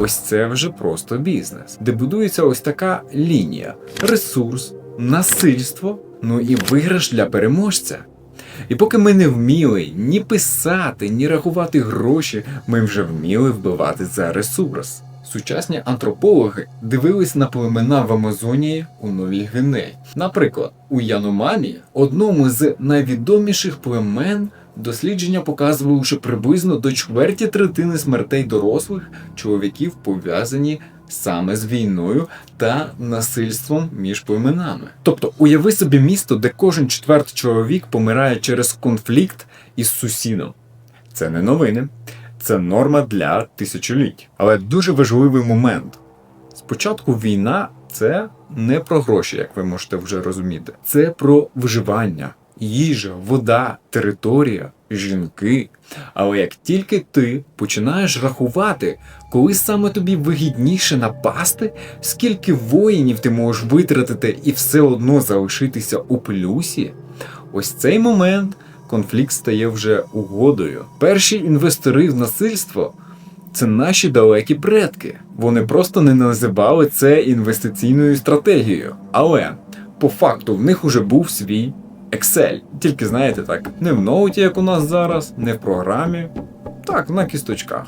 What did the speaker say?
ось це вже просто бізнес, де будується ось така лінія: ресурс, насильство, ну і виграш для переможця. І поки ми не вміли ні писати, ні рахувати гроші, ми вже вміли вбивати за ресурс. Сучасні антропологи дивились на племена в Амазонії у Новій Гвінеї. Наприклад, у Яномамі, одному з найвідоміших племен, дослідження показували, що приблизно до чверті третини смертей дорослих чоловіків пов'язані саме з війною та насильством між племенами. Тобто, уяви собі місто, де кожен четвертий чоловік помирає через конфлікт із сусідом. Це не новини, це норма для тисячоліть. Але дуже важливий момент. Спочатку війна це не про гроші, як ви можете вже розуміти. Це про виживання, їжа, вода, територія, жінки. Але як тільки ти починаєш рахувати, коли саме тобі вигідніше напасти, скільки воїнів ти можеш витратити і все одно залишитися у плюсі, ось цей момент конфлікт стає вже угодою. Перші інвестори в насильство це наші далекі предки. Вони просто не називали це інвестиційною стратегією. Але по факту в них уже був свій Excel. Тільки знаєте так, не в ноуті, як у нас зараз, не в програмі, так, на кісточках.